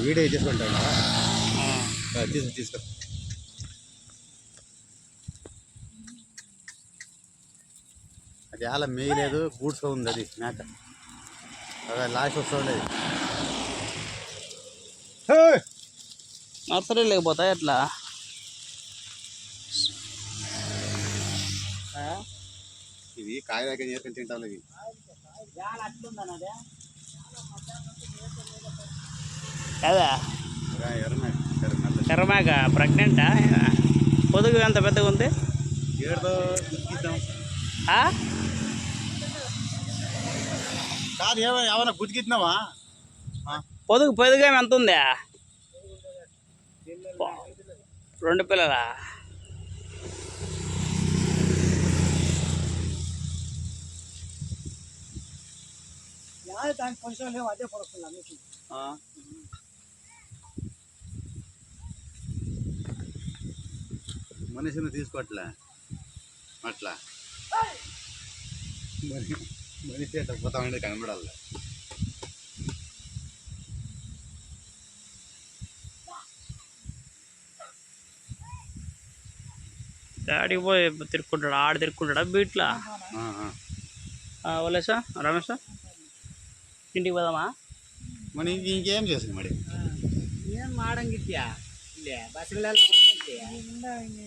Video చేసుకుంటాను తీసు తీసుకో అది అలా మేయలేదు గూడ్స్గా ఉంది అది మేక అదే లాస్ట్ వస్తుండేది నర్సరీ లేకపోతే ఎట్లా? ఇవి కాయ దాకా నేర్కొని తింటాను ఇవి కదా? ఎర్రమే ఎర్ర ఎర్రమేక ప్రెగ్నెంటా? పొదుగు ఎంత పెద్దగా ఉంది? కాదు ఏమైనా ఏమైనా గుతికిద్దామా పొదుగు పొదుగు ఎంత ఉంది? రెండు పిల్లలా? దానికి కొంచెం లేవు అదే పడుతుంది మనిషిని తీసుకోవట్లే అట్లా. మరి మనిషి అట్లా పోతా ఉండే కనబడాలి. డాడీ పోయి తిరుక్కుంటాడు? ఆడ తిరుక్కుంటాడా బీట్లా? వలేసా రమేషా? ఇంటికి పోదామా? మరి ఇంక- ఇంకేం చేసింది మరి? ఏం మాడంగిట్యా బస్సు